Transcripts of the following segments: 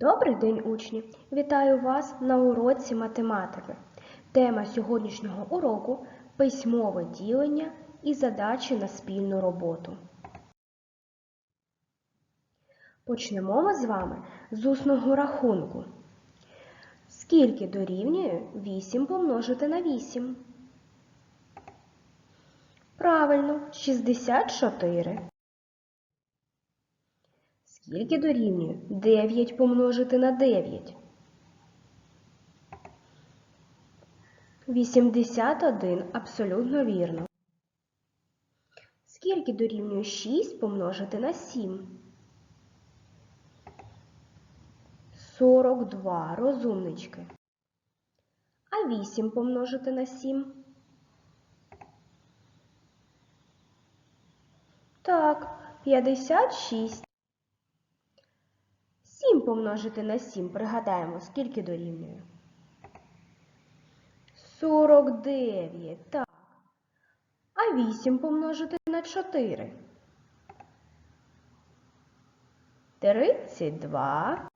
Добрий день, учні! Вітаю вас на уроці математики. Тема сьогоднішнього уроку письмове ділення і задачі на спільну роботу. Почнемо ми з вами з усного рахунку. Скільки дорівнює 8 помножити на 8? Правильно, 64. Скільки дорівнює 9 помножити на 9? 81. Абсолютно вірно. Скільки дорівнює 6 помножити на 7? 42. Розумнички. А 8 помножити на 7? Так, 56. 7 помножити на 7, пригадаємо, скільки дорівнює? 49, так. А 8 помножити на 4? 32.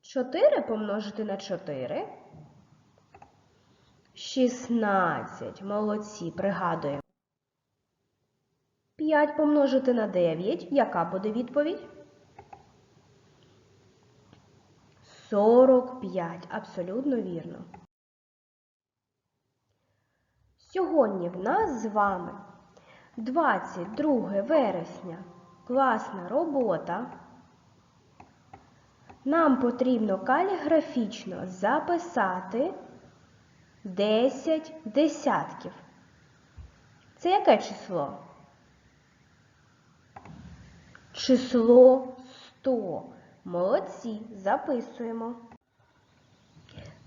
4 помножити на 4? 16. Молодці, пригадуємо. 5 помножити на 9. Яка буде відповідь? 45. Абсолютно вірно. Сьогодні в нас з вами 22 вересня. Класна робота. Нам потрібно каліграфічно записати 10 десятків. Це яке число? Число 100. Молодці, записуємо.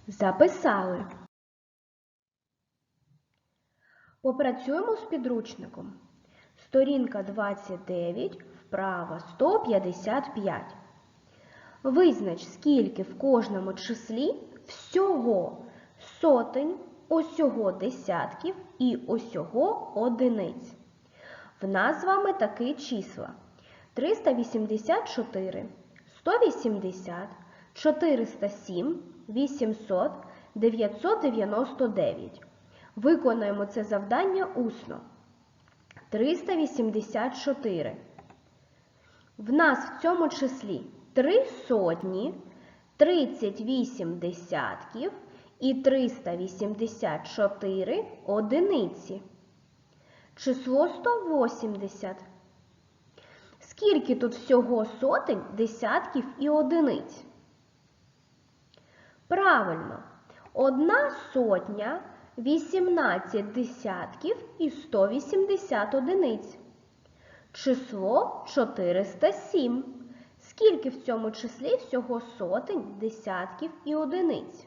Записали. Попрацюємо з підручником. Сторінка 29, вправа 155. Визнач, скільки в кожному числі всього сотень, осього десятків і осього одиниць. В нас з вами такі числа. 384, 180, 407, 800, 999. Виконуємо це завдання усно. 384. В нас в цьому числі 3 сотні, 38 десятків і 384 одиниці. Число 180. Скільки тут всього сотень, десятків і одиниць? Правильно, одна сотня, 18 десятків і 180 одиниць. Число 407. Скільки в цьому числі всього сотень, десятків і одиниць?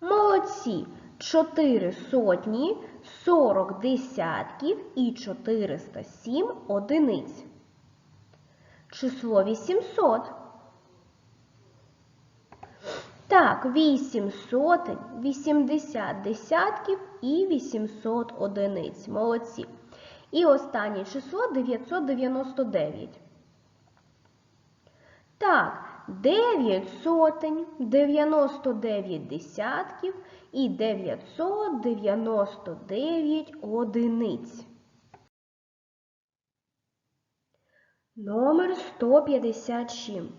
Молодці! 4 сотні, 40 десятків і 407 одиниць. Число 800. Так, 8 сотень, 80 десятків і 800 одиниць. Молодці. І останнє число 999. Так, 9 сотень, 99 десятків і 999 одиниць. Номер 156.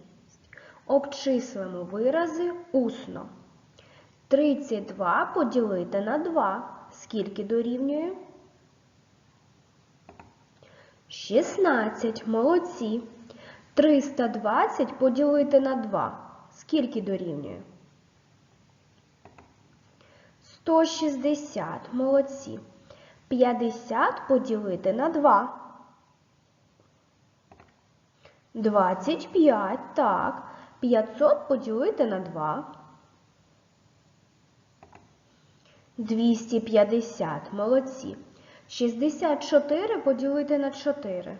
Обчислимо вирази усно. 32 поділити на 2. Скільки дорівнює? 16. Молодці. 320 поділити на 2. Скільки дорівнює? 160. Молодці. 50 поділити на 2. 25. Так. 500 поділити на 2. 250. Молодці. 64 поділити на 4.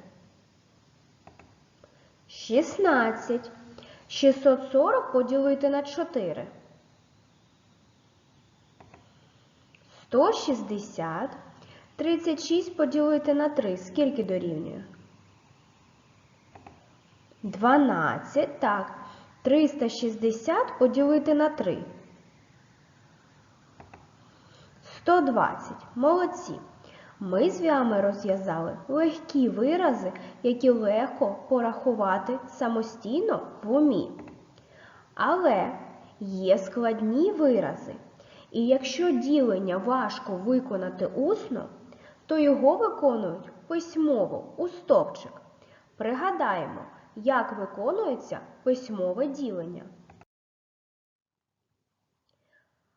16. 640 поділити на 4. 160. 36 поділити на 3. Скільки дорівнює? 12. Так. 360 поділити на 3. 120. Молодці. Ми з вами розв'язали легкі вирази, які легко порахувати самостійно в умі. Але є складні вирази. І якщо ділення важко виконати усно, то його виконують письмово у стовпчик. Пригадаємо, як виконується письмове ділення.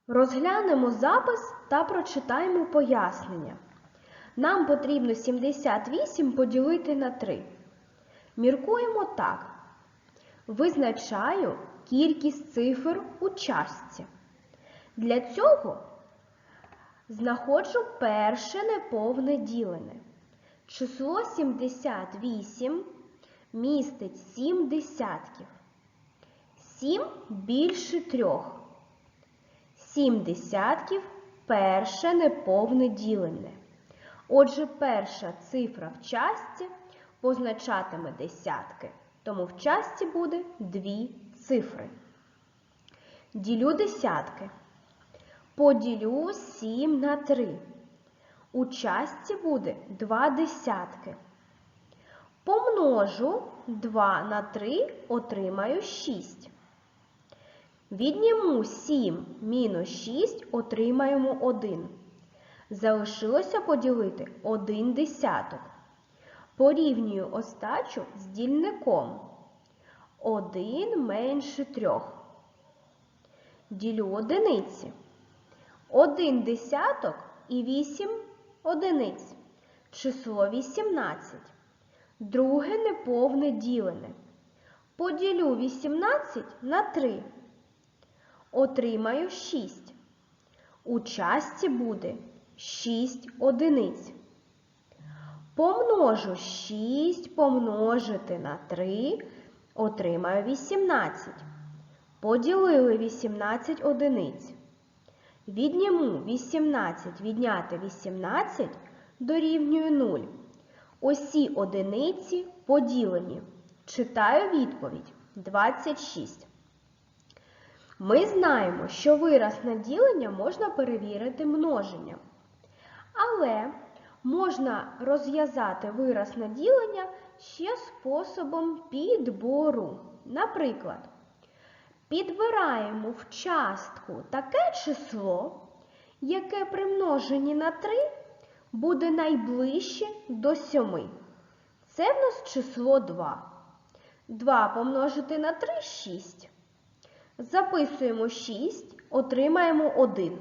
Розглянемо запис та прочитаємо пояснення. Нам потрібно 78 поділити на 3. Міркуємо так. Визначаю кількість цифр у частці. Для цього знаходжу перше неповне ділене. Число 78 містить 7 десятків. 7 більше трьох. 7 десятків перше неповне ділене. Отже, перша цифра в частці позначатиме десятки, тому в частці буде дві цифри. Ділю десятки. Поділю 7 на 3. У частці буде 2 десятки. Помножу 2 на 3, отримаю 6. Відніму 7 мінус 6, отримаємо 1. Залишилося поділити 1 десяток. Порівнюю остачу з дільником. 1 менше 3. Ділю одиниці. 1 десяток і 8 одиниць. Число 18. Друге неповне ділене. Поділю 18 на 3. Отримаю 6. У частці буде 6 одиниць. Помножу 6 помножити на 3, отримаю 18. Поділили 18 одиниць. Відніму 18 відняти 18 дорівнює 0. Усі одиниці поділені. Читаю відповідь 26. Ми знаємо, що вираз на ділення можна перевірити множенням. Але можна розв'язати вираз на ділення ще способом підбору. Наприклад, підбираємо в частку таке число, яке при множенні на 3 буде найближче до 7. Це в нас число 2. 2 помножити на 3 6. Записуємо 6, отримаємо 1.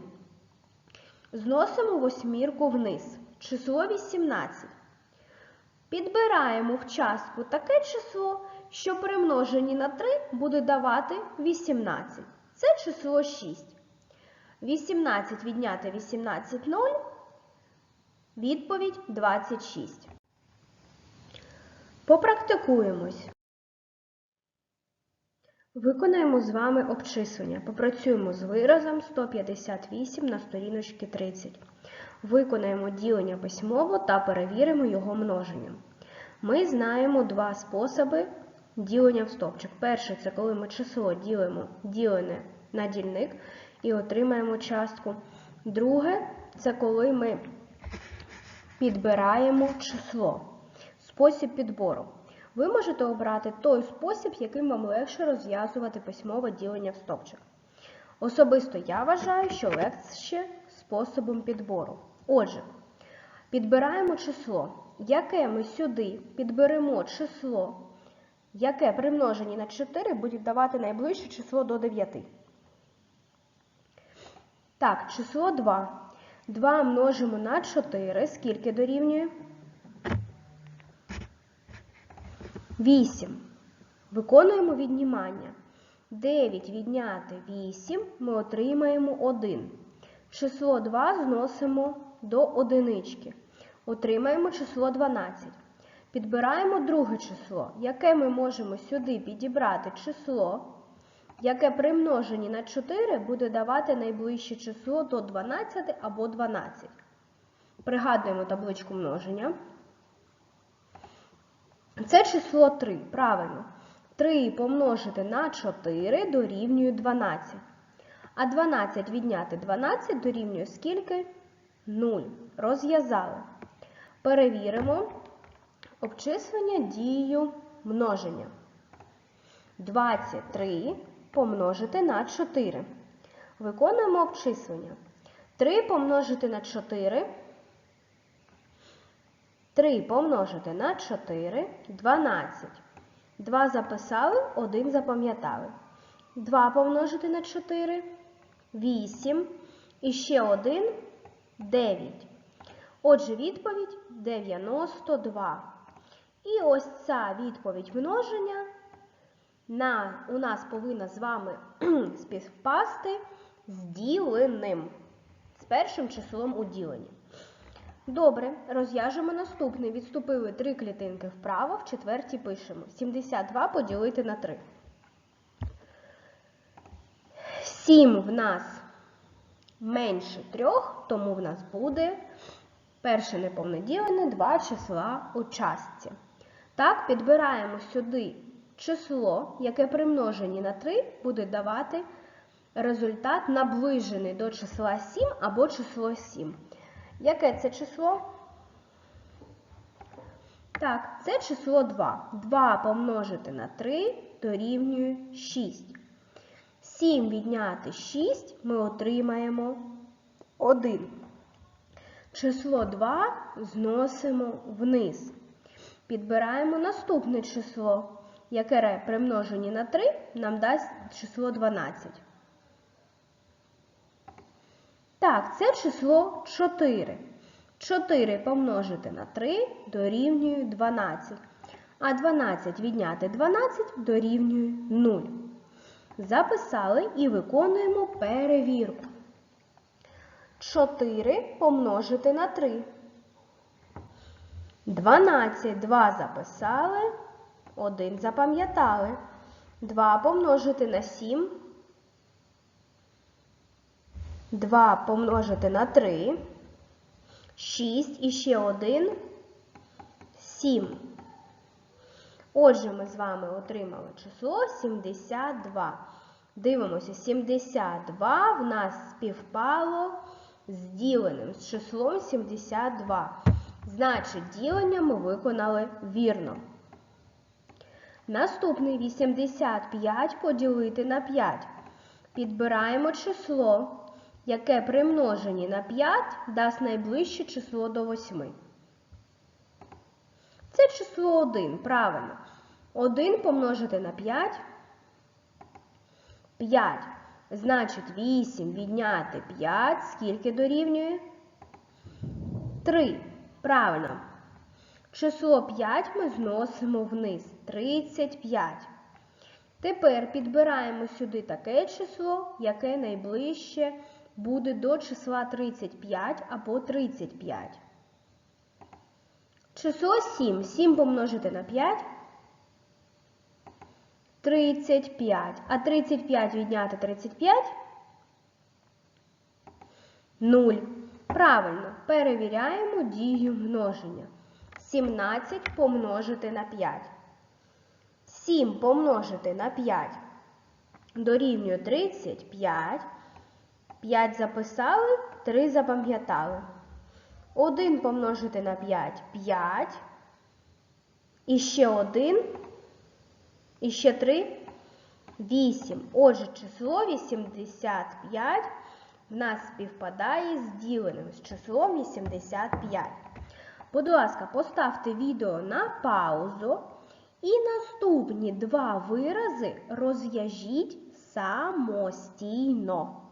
Зносимо восьмірку вниз. Число 18. Підбираємо в частку таке число, що при множенні на 3 буде давати 18. Це число 6. 18 відняти 18 0. Відповідь 26. Попрактикуємось. Виконаємо з вами обчислення. Попрацюємо з виразом 158 на сторіночці 30. Виконаємо ділення письмово та перевіримо його множення. Ми знаємо два способи ділення в стовпчик. Перший це коли ми число ділимо ділене на дільник і отримаємо частку. Друге це коли ми підбираємо число. Спосіб підбору. Ви можете обрати той спосіб, яким вам легше розв'язувати письмове ділення в стовпчик. Особисто я вважаю, що легше способом підбору. Отже, підбираємо число, яке ми сюди підберемо число, яке при множенні на 4 буде давати найближче число до 9. Так, число 2. 2 множимо на 4. Скільки дорівнює? 8. Виконуємо віднімання. 9 відняти 8 ми отримаємо 1. Число 2 зносимо до одинички. Отримаємо число 12. Підбираємо друге число, яке ми можемо сюди підібрати число, яке при множенні на 4 буде давати найближче число до 12 або 12. Пригадуємо табличку множення. Це число 3, правильно. 3 помножити на 4 дорівнює 12. А 12 відняти 12 дорівнює скільки? 0. Розв'язали. Перевіримо обчислення дією множення. 23 помножити на 4. Виконуємо обчислення. 3 помножити на 4. 3 помножити на 4 12. 2 записали, 1 запам'ятали. 2 помножити на 4 8. І ще 1 9. Отже, відповідь 92. І ось ця відповідь множення на, у нас повинна з вами співпасти з діленим, з першим числом у діленні. Добре, розв'яжемо наступний. Відступили три клітинки вправо, в четвертій пишемо. 72 поділити на 3. 7 в нас менше 3, тому в нас буде перше неповне ділене, два числа у частці. Так, підбираємо сюди число, яке при множенні на 3 буде давати результат наближений до числа 7 або число 7. Яке це число? Так, це число 2. 2 помножити на 3 дорівнює 6. 7 відняти 6 ми отримаємо 1. Число 2 зносимо вниз. Підбираємо наступне число, яке при множенні на 3 нам дасть число 12. Так, це число 4. 4 помножити на 3 дорівнює 12. А 12 відняти 12 дорівнює 0. Записали і виконуємо перевірку. 4 помножити на 3. 12, 2 записали, 1 запам'ятали. 2 помножити на 7. 2 помножити на 3. 6 і ще 1. 7. Отже, ми з вами отримали число 72. Дивимося, 72 в нас співпало з діленим, з числом 72. Значить, ділення ми виконали вірно. Наступний 85 поділити на 5. Підбираємо число, яке при множенні на 5 дасть найближче число до 8. Це число 1, правильно. 1 помножити на 5. 5. Значить, 8 відняти 5. Скільки дорівнює? 3. Правильно. Число 5 ми зносимо вниз. 35. Тепер підбираємо сюди таке число, яке найближче буде до числа 35 або 35. Число 7. 7 помножити на 5. 35. А 35 відняти 35. 0. Правильно. Перевіряємо дію множення. 17 помножити на 5. 7 помножити на 5 дорівнює 35. 5 записали, 3 запам'ятали. 1 помножити на 5 5. І ще 1. І ще 3 8. Отже, число 85 в нас співпадає з діленим з числом 85. Будь ласка, поставте відео на паузу. І наступні два вирази розв'яжіть самостійно.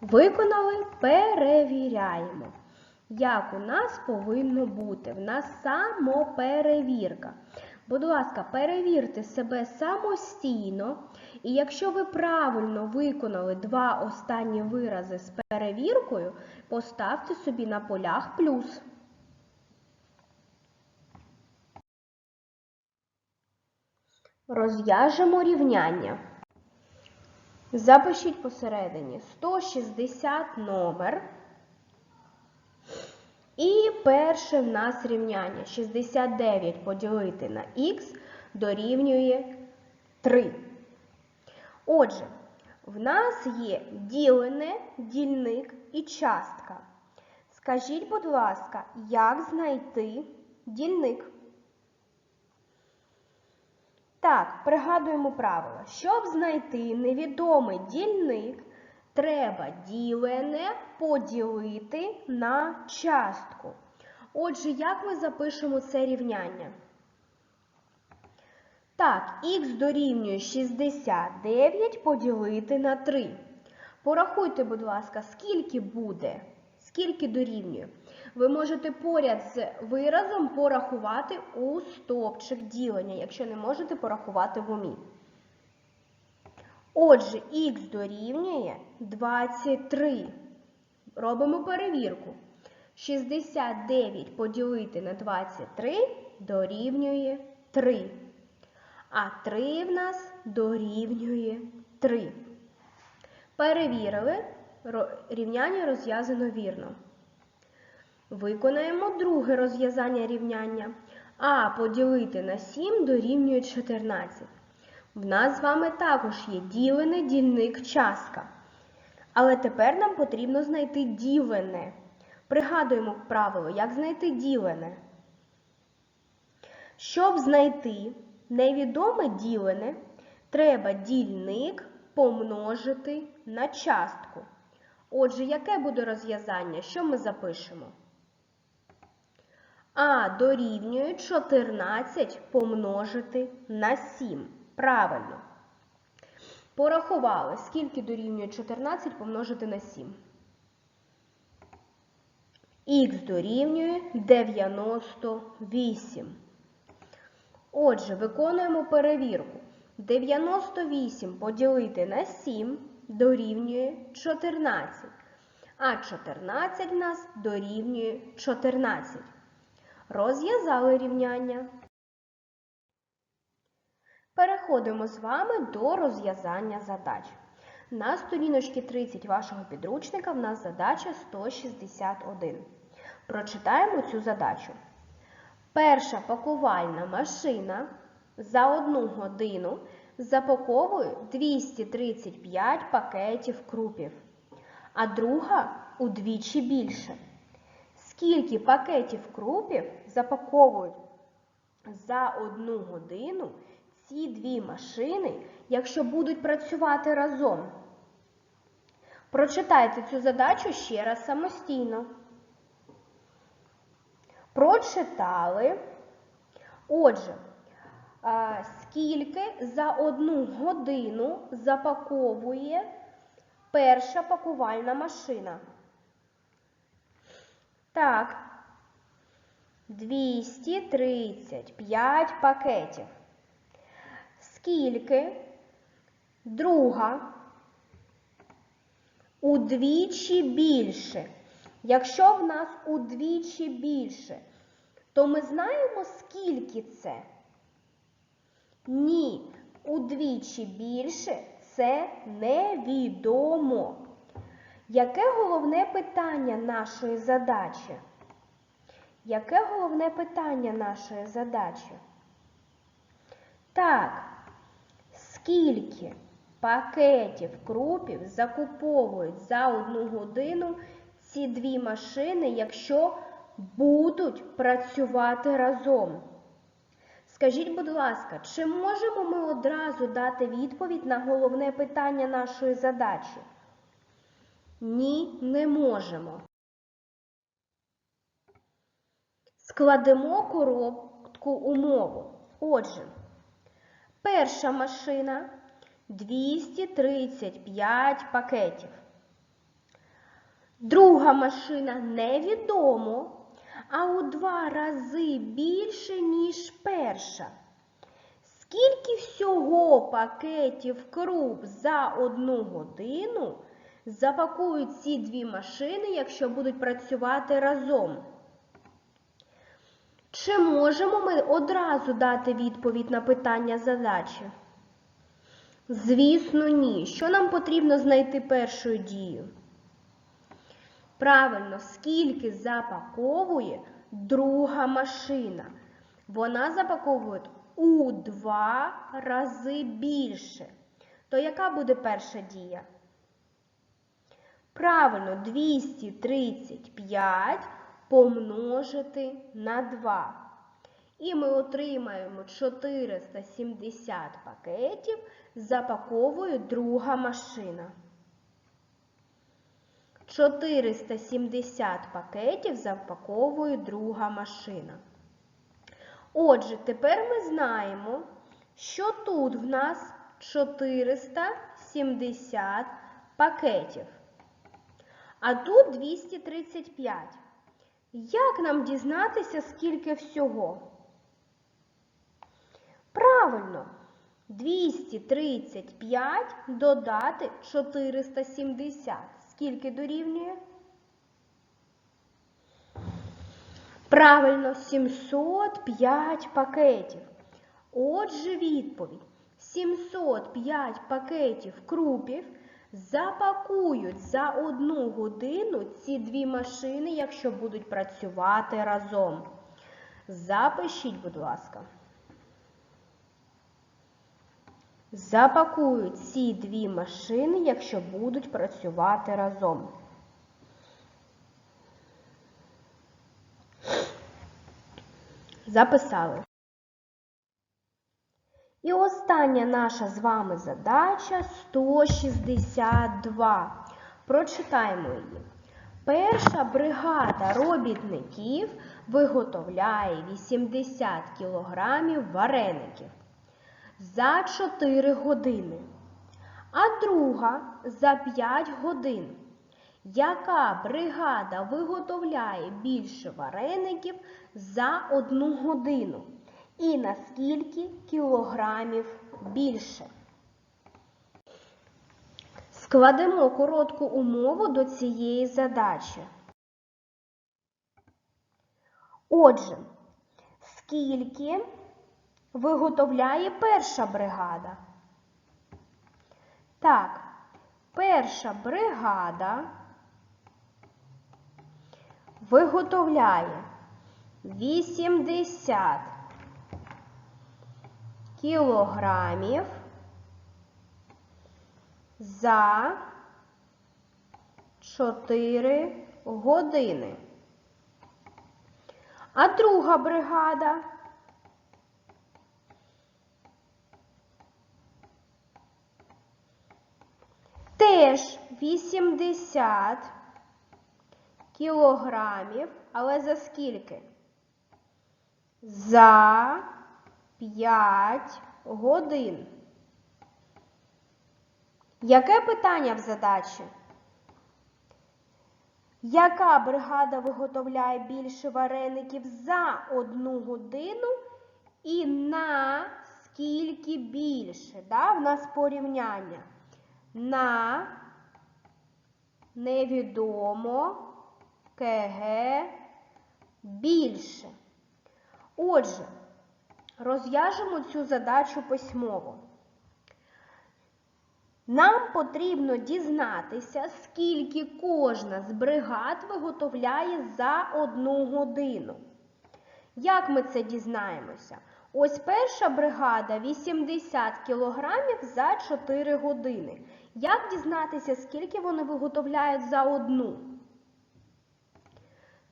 Виконали, перевіряємо. Як у нас повинно бути? В нас самоперевірка. Будь ласка, перевірте себе самостійно. І якщо ви правильно виконали два останні вирази з перевіркою, поставте собі на полях плюс. Розв'яжемо рівняння. Запишіть посередині 160 номер І перше в нас рівняння 69 поділити на х дорівнює 3. Отже, в нас є ділене, дільник і частка. Скажіть, будь ласка, як знайти дільник? Так, пригадуємо правило. Щоб знайти невідомий дільник, треба ділене поділити на частку. Отже, як ми запишемо це рівняння? Так, х дорівнює 69 поділити на 3. Порахуйте, будь ласка, скільки буде, скільки дорівнює. Ви можете поряд з виразом порахувати у стовпчик ділення, якщо не можете порахувати в умі. Отже, х дорівнює 23. Робимо перевірку. 69 поділити на 23 дорівнює 3. А 3 в нас дорівнює 3. Перевірили, рівняння розв'язано вірно. Виконаємо друге розв'язання рівняння. А поділити на 7 дорівнює 14. В нас з вами також є ділене дільник частка. Але тепер нам потрібно знайти ділене. Пригадуємо правило, як знайти ділене. Щоб знайти невідоме ділене, треба дільник помножити на частку. Отже, яке буде розв'язання? Що ми запишемо? А дорівнює 14 помножити на 7. Правильно. Порахували, скільки дорівнює 14 помножити на 7. Х дорівнює 98. Отже, виконуємо перевірку. 98 поділити на 7 дорівнює 14. А 14 в нас дорівнює 14. Розв'язали рівняння. Переходимо з вами до розв'язання задач. На сторіночці 30 вашого підручника в нас задача 161. Прочитаємо цю задачу. Перша пакувальна машина за одну годину запаковує 235 пакетів крупів, а друга удвічі більше. Скільки пакетів крупів запаковують за одну годину ці дві машини, якщо будуть працювати разом? Прочитайте цю задачу ще раз самостійно. Прочитали. Отже, скільки за одну годину запаковує перша пакувальна машина? Так, 235 пакетів. Скільки друга удвічі більше. Якщо в нас удвічі більше, то ми знаємо, скільки це? Ні, удвічі більше це невідомо. Яке головне питання нашої задачі? Яке головне питання нашої задачі? Так, скільки пакетів крупів закуповують за одну годину ці дві машини, якщо будуть працювати разом? Скажіть, будь ласка, чи можемо ми одразу дати відповідь на головне питання нашої задачі? Ні, не можемо. Складемо коротку умову. Отже, перша машина 235 пакетів. Друга машина невідомо, а у два рази більше, ніж перша. Скільки всього пакетів круп за одну годину запакують ці дві машини, якщо будуть працювати разом? Чи можемо ми одразу дати відповідь на питання задачі? Звісно, ні. Що нам потрібно знайти першою дією? Правильно, скільки запаковує друга машина? Вона запаковує у два рази більше. То яка буде перша дія? Правильно, 235 помножити на 2. І ми отримаємо 470 пакетів, запаковує друга машина. 470 пакетів запаковує друга машина. Отже, тепер ми знаємо, що тут в нас 470 пакетів. А тут 235. Як нам дізнатися, скільки всього? Правильно, 235 додати 470. Скільки дорівнює? Правильно, 705 пакетів. Отже, відповідь. 705 пакетів крупів запакують за одну годину ці дві машини, якщо будуть працювати разом. Запишіть, будь ласка. Запакують ці дві машини, якщо будуть працювати разом. Записали. І остання наша з вами задача 162. Прочитаємо її. Перша бригада робітників виготовляє 80 кг вареників за 4 години, а друга за 5 годин. Яка бригада виготовляє більше вареників за 1 годину? І на скільки кілограмів більше? Складемо коротку умову до цієї задачі. Отже, скільки виготовляє перша бригада? Так, перша бригада виготовляє 80 кілограмів за 4 години. А друга бригада теж 80 кілограмів, але за скільки? За 5 годин. Яке питання в задачі? Яка бригада виготовляє більше вареників за одну годину і на скільки більше? Да? В нас порівняння. На невідомо КГ більше. Отже, розв'яжемо цю задачу письмово. Нам потрібно дізнатися, скільки кожна з бригад виготовляє за одну годину. Як ми це дізнаємося? Ось перша бригада 80 кілограмів за 4 години. Як дізнатися, скільки вони виготовляють за одну?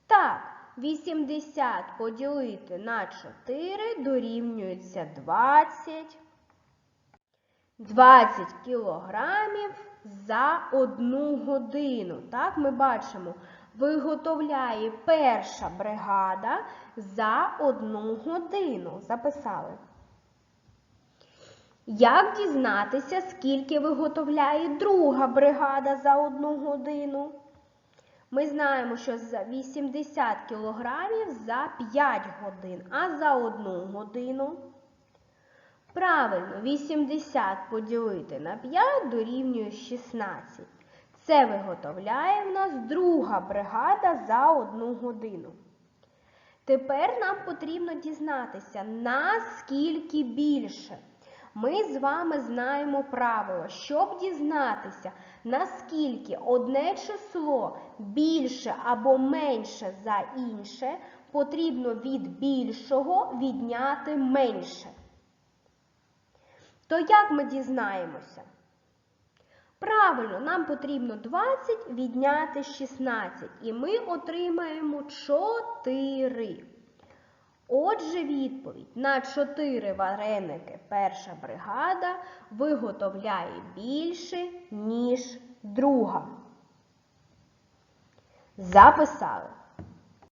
Так, 80 поділити на 4 дорівнюється 20. 20 кілограмів за одну годину. Так, ми бачимо, виготовляє перша бригада за одну годину. Записали. Як дізнатися, скільки виготовляє друга бригада за одну годину? Ми знаємо, що за 80 кілограмів за 5 годин, а за одну годину. Правильно, 80 поділити на 5 дорівнює 16. Це виготовляє в нас друга бригада за одну годину. Тепер нам потрібно дізнатися, наскільки більше. Ми з вами знаємо правило, щоб дізнатися, наскільки одне число більше або менше за інше, потрібно від більшого відняти менше. То як ми дізнаємося? Правильно, нам потрібно 20 відняти 16, і ми отримаємо 4. Отже, відповідь на 4 вареники перша бригада виготовляє більше, ніж друга. Записали.